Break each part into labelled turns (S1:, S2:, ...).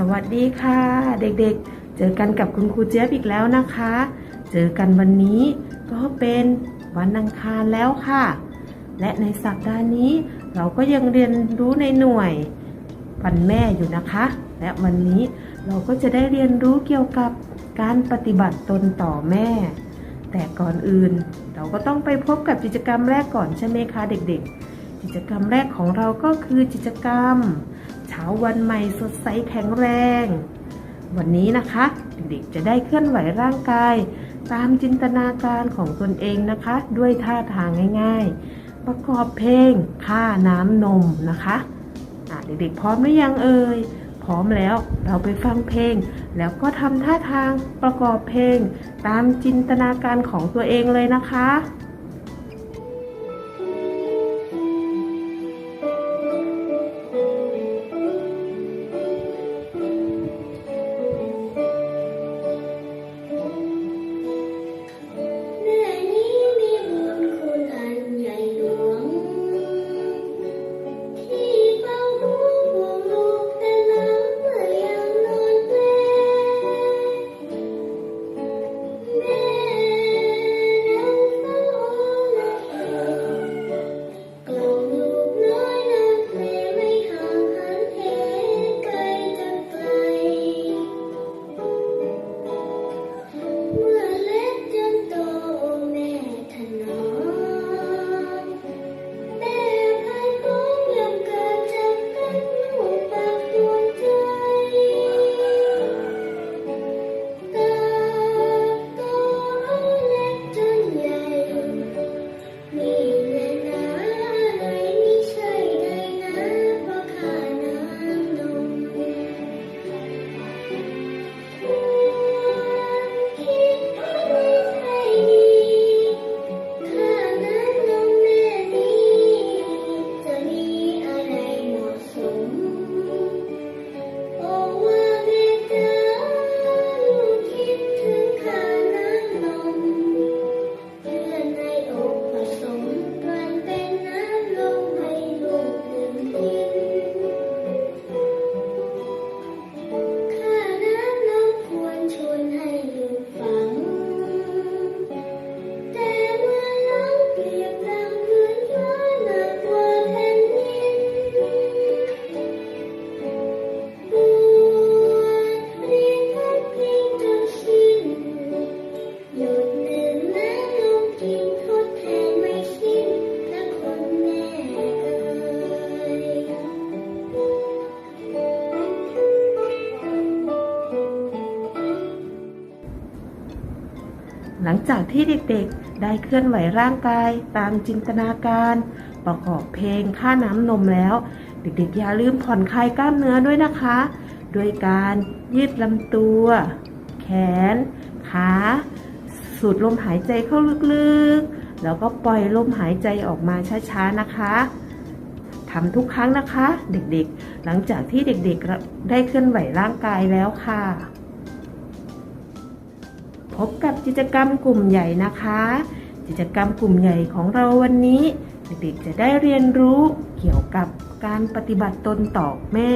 S1: สวัสดีค่ะ เด็กๆ เจอกันกับคุณครูเจี๊ยบอีกแล้วนะคะ เจอกันวันนี้ก็เป็นวันอังคารแล้วค่ะ และในสัปดาห์นี้เราก็ยังเรียนรู้ในหน่วยวันแม่อยู่นะคะ และวันนี้เราก็จะได้เรียนรู้เกี่ยวกับการปฏิบัติตนต่อแม่ แต่ก่อนอื่น เราก็ต้องไปพบกับกิจกรรมแรกก่อนใช่ไหมคะ เด็ก ๆ กิจกรรมแรกของเราก็คือกิจกรรม เช้าวันใหม่สดใสแข็งแรง วันนี้นะคะ เด็กๆจะได้เคลื่อนไหวร่างกาย ตามจินตนาการของตนเองนะคะ ด้วยท่าทางง่าย ๆ ประกอบเพลงค่าน้ำนมนะคะะเด็กๆพร้อมหรือยังเอ่ยพร้อมแล้วเราไปฟังเพลง แล้วก็ทำท่าทางประกอบเพลง ตามจินตนาการของตัวเองเลยนะคะ
S2: หลังจากที่เด็
S1: กๆ ได้เคลื่อนไหวร่างกายตามจินตนาการ ประกอบเพลงค่าน้ำนมแล้ว เด็กๆ อย่าลืมผ่อนคลายกล้ามเนื้อด้วยนะคะด้วยการยืดลำตัว แขน ขา สูดลมหายใจเข้าลึกๆ แล้วก็ปล่อยลมหายใจออกมาช้าๆนะคะทำทุกครั้งนะคะ เด็กๆ หลังจากที่เด็กๆ ได้เคลื่อนไหวร่างกายแล้วค่ะ พบกับกิจกรรมกลุ่มใหญ่นะคะ กิจกรรมกลุ่มใหญ่ของเราวันนี้ เด็กๆจะได้เรียนรู้เกี่ยวกับการปฏิบัติตนต่อแม่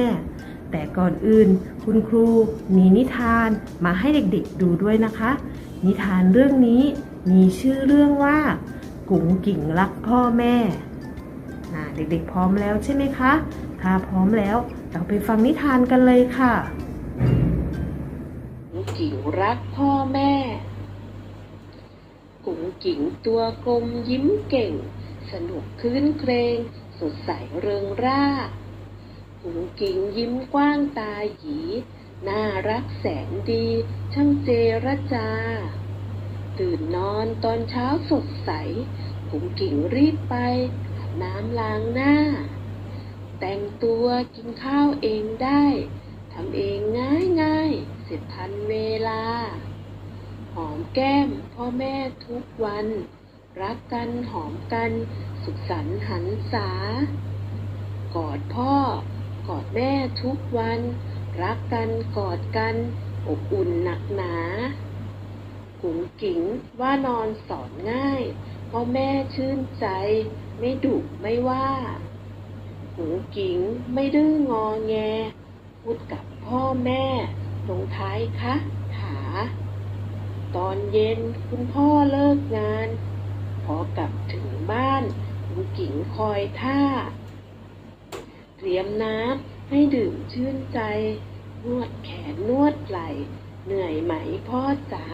S1: แต่ก่อนอื่นคุณครูมีนิทานมาให้เด็กๆดูด้วยนะคะ นิทานเรื่องนี้มีชื่อเรื่องว่า กุ๋งกิ่งรักพ่อแม่เด็กๆพร้อมแล้วใช่ไหมคะ ถ้าพร้อมแล้วเราไปฟังนิทานกันเลยค่ะ
S3: กุ๋งกิ่งรักพ่อแม่ กุ๋งกิ่งตัวกลมยิ้มเก่ง สนุกคืนเครง สดใสเริงร่า กุ๋งกิ่งยิ้มกว้างตาหยี น่ารักแสนดี ช่างเจรจา ตื่นนอนตอนเช้าสดใส กุ๋งกิ่งรีบไปอาบน้ำล้างหน้า แต่งตัวกินข้าวเองได้ทำเองง่ายง่าย ร็จทันเวลา หอมแก้มพ่อแม่ทุกวัน รักกันหอมกัน สุขสันต์หันษากอดพ่อกอดแม่ทุกวัน รักกันกอดกัน อบอุ่นหนักหนากุ๋งกิ๋งว่านอนสอนง่ายพ่อแม่ชื่นใจ ไม่ดุไม่ว่ากุ๋งกิ๋งไม่ดื้องอแงพูดกับ
S4: พ่อแม่ ลงท้ายคะถา ตอนเย็นคุณพ่อเลิกงาน พอกลับถึงบ้านคุณกิ่งคอยท่า เตรียมน้ำให้ดื่มชื่นใจ นวดแขนนวดไหล่เหนื่อยไหมพ่อจ๋า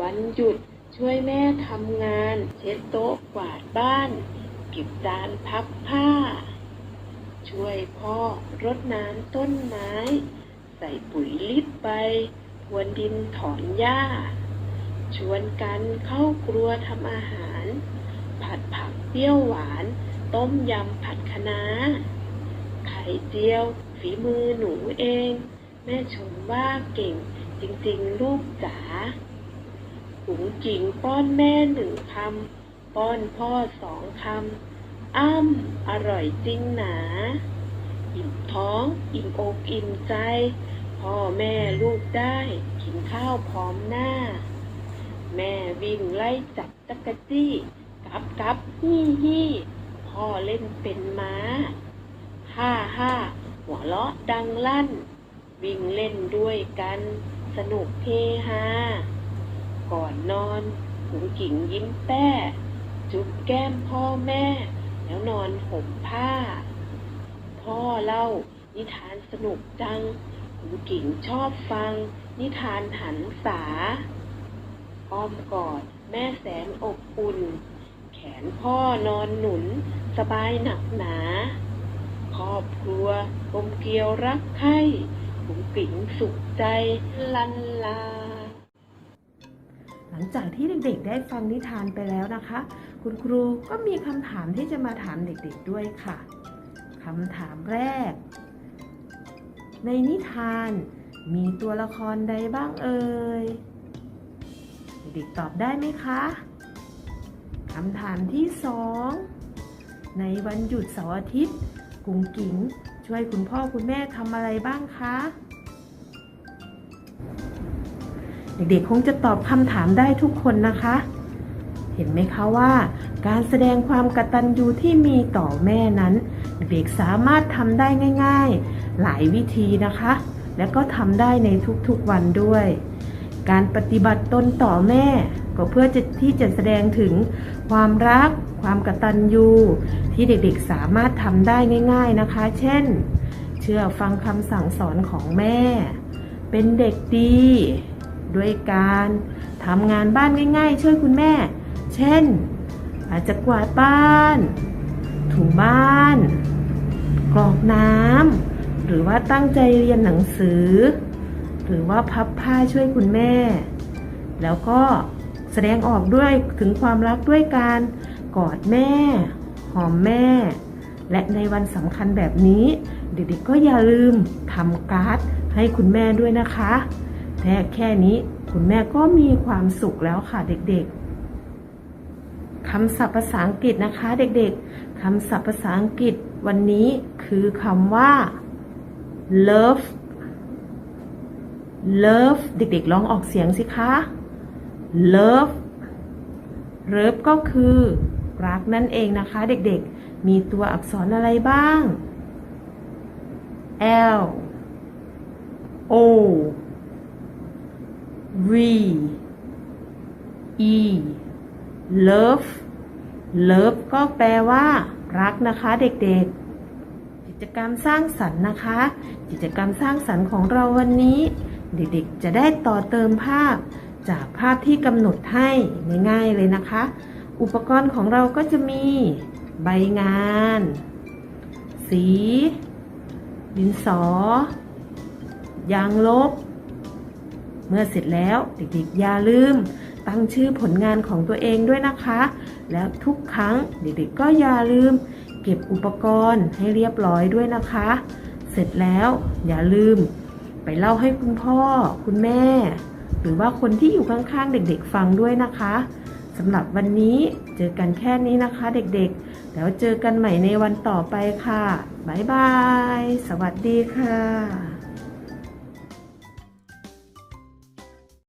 S4: วันหยุดช่วยแม่ทำงาน เช็ดโต๊ะกวาดบ้าน เก็บจานพับผ้า ช่วยพ่อรดน้ำต้นไม้ ใส่ปุ๋ยลิบไปพรวนดินถอนหญ้า ชวนกันเข้าครัวทำอาหาร ผัดผักเปรี้ยวหวาน ต้มยำผัดคะน้า ไข่เจียว ฝีมือหนูเอง แม่ชมว่าเก่งจริงๆ ลูกจ๋าหุงจิงป้อนแม่หนึ่งคำ ป้อนพ่อสองคำ อ้ำ อร่อยจริงหนา อิ่มท้อง อิ่มอกอิ่มใจ พ่อแม่ลูกได้กินข้าวพร้อมหน้า แม่วิ่งไล่จับตะกะจี้กับกับฮี่ฮี่พ่อเล่นเป็นม้าฮ่าฮ่าหัวเราะดังลั่น วิ่งเล่นด้วยกัน สนุกเฮฮาก่อนนอนหุงกิ่งยิ้มแป้จุ๊บแก้มพ่อแม่ แล้วนอนห่มผ้า พ่อเล่านิทานสนุกจัง หุงกิ่งชอบฟัง นิทานหันษา อ้อมกอดแม่แสนอบอุ่น แขนพ่อนอนหนุน สบายหนักหนา ครอบครัวกลมเกลียวรักใคร่หุงกิ่งสุขใจลันลา
S3: หลังจากที่เด็กๆได้ฟังนิทานไปแล้วนะคะ คุณครูก็มีคำถามที่จะมาถามเด็กๆด้วยค่ะคำถามแรก ในนิทานมีตัวละครใดบ้างเอ่ย เด็กตอบได้ไหมคะคำถามที่สองในวันหยุดเสาร์อาทิตย์กุ้งกิ๋งช่วยคุณพ่อคุณแม่ทำอะไรบ้างคะ เด็กๆคงจะตอบคำถามได้ทุกคนนะคะ เห็นไหมคะว่า การแสดงความกตัญญูที่มีต่อแม่นั้น เด็กสามารถทำได้ง่าย ๆ หลายวิธีนะคะ และก็ทำได้ในทุกๆวันด้วย การปฏิบัติตนต่อแม่ ก็เพื่อที่จะแสดงถึงความรัก ความกตัญญูที่เด็กๆสามารถทำได้ง่าย ๆนะคะ เช่น เชื่อฟังคำสั่งสอนของแม่ เป็นเด็กดี ด้วยการทำงานบ้านง่าย ๆ ช่วยคุณแม่ เช่น อาจจะกวาดบ้าน ถูบ้านกรอกน้ำ หรือว่าตั้งใจเรียนหนังสือ หรือว่าพับผ้าช่วยคุณแม่ แล้วก็แสดงออกด้วยถึงความรักด้วยการกอดแม่ หอมแม่ และในวันสำคัญแบบนี้ เด็กๆก็อย่าลืมทำการ์ดให้คุณแม่ด้วยนะคะแค่แค่นี้คุณแม่ก็มีความสุขแล้วค่ะเด็กๆคำศัพท์ภาษาอังกฤษนะคะ เด็กๆคำศัพท์ภาษาอังกฤษวันนี้คือคำว่า love love เด็กๆลองออกเสียงสิคะ love love ก็คือรักนั่นเองนะคะ เด็กๆ มีตัวอักษรอะไรบ้าง L O V E love love ก็แปลว่า รักนะคะเด็กๆ จกรรมสร้างสรรค์นะคะ กิจกรรมสร้างสรรค์ของเราวันนี้ เด็กๆจะได้ต่อเติมภาพ จากภาพที่กำหนดให้ง่ายๆเลยนะคะ อุปกรณ์ของเราก็จะมี ใบงาน สี ดินสอ ยางลบ เมื่อเสร็จแล้วเด็กๆอย่าลืมตั้งชื่อผลงานของตัวเองด้วยนะคะ แล้วทุกครั้งเด็กๆก็อย่าลืม ก็บอุปกรณ์ให้เรียบร้อยด้วยนะคะ เสร็จแล้วอย่าลืม ไปเล่าให้คุณพ่อ คุณแม่ หรือว่าคนที่อยู่ข้างๆ เด็กๆ ฟังด้วยนะคะสำหรับวันนี้เจอกันแค่นี้นะคะเด็กๆ แล้วเจอกันใหม่ในวันต่อไปค่ะ บ๊ายบาย สวัสดีค่ะ